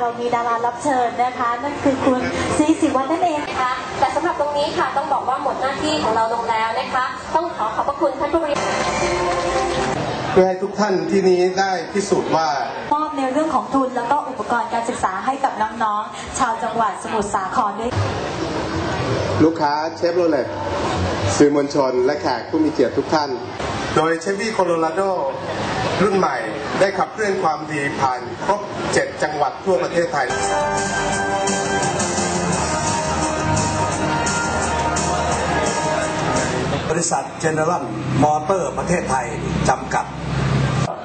เรามีดารารับเชิญนะคะ นั่นคือคุณศรีสิวัฒน์นั่นเองนะคะแต่สำหรับตรงนี้ค่ะต้องบอกว่าหมดหน้าที่ของเราลงแล้วนะคะ ต้องขอขอบพระคุณท่านผู้บริหารเพื่อให้ทุกท่านที่นี้ได้พิสูจน์ว่ามอบในเรื่องของทุนแล้วก็อุปกรณ์การศึกษาให้กับน้องๆ ชาวจังหวัดสมุทรสาครด้วย ลูกค้าเชฟโรเลตสื่อมวลชน และแขกผู้มีเกียรติทุกท่าน โดยเชฟวี่โคโลราโดรุ่นใหม่ได้ขับเคลื่อนความดีผ่านครบ 7 จังหวัดทั่วประเทศไทยบริษัทเจเนอรัลมอเตอร์ประเทศไทย จำกัด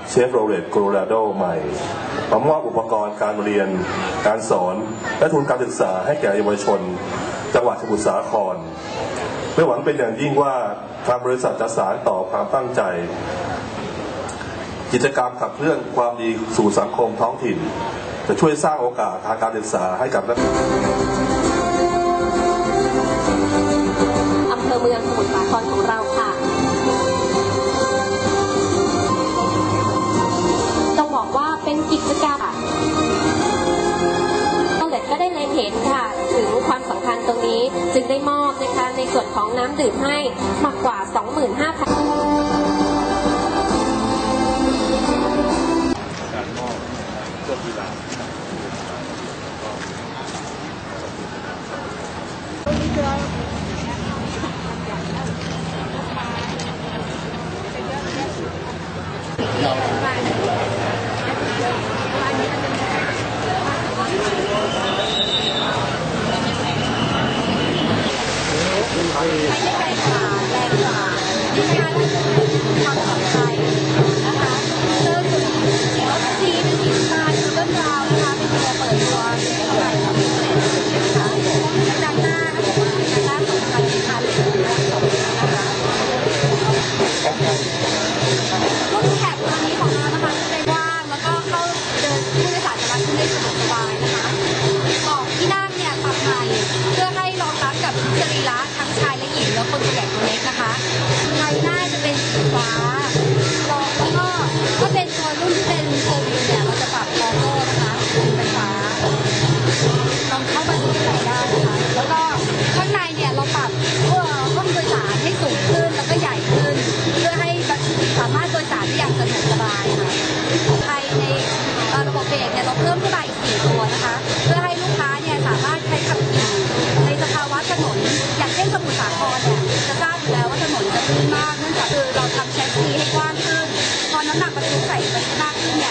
เชฟโรเลตโคโลราโดใหม่มามอบอุปกรณ์การเรียน การสอน และทุนการศึกษาให้แก่เยาวชน จังหวัดสมุทรสาครเพื่อหวังเป็นอย่างยิ่งว่าทางบริษัทจะสานต่อความตั้งใจ กิจกรรมขับเคลื่อนความดีสู่สังคมท้องถิ่น จะช่วยสร้างโอกาสทางการศึกษาให้กับนักอำเภอเมืองสมุทรสาครของเราค่ะ ต้องบอกว่าเป็นกิจกรรมต้งเด็ดก็ได้ในเห็นค่ะ ถึงความสำคัญตรงนี้จึงได้มอบนะคะในส่วนของน้ำดื่มให้มากกว่า 25,000 ร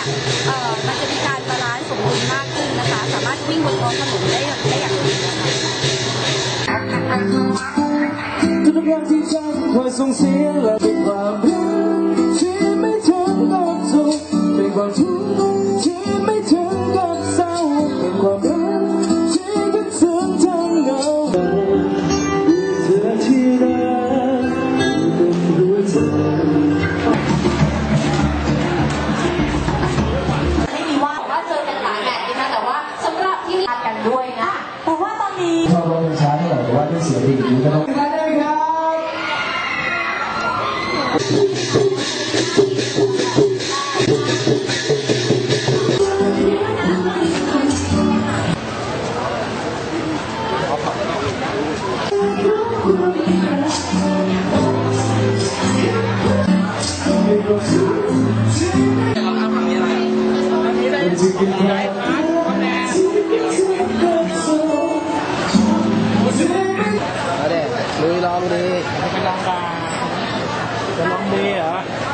เนี่ยมันจะมีการบาลานซ์สมดุลมากขึ้นนะคะ สามารถวิ่งบนท้องถนนได้ได้อย่างดีนะคะทุกครั้งที่ฉันคยส่งเสียและเป็นความรักที่ไม่ถึงกับสุขเป็นความทุกข์ ช้าเท่าไห ル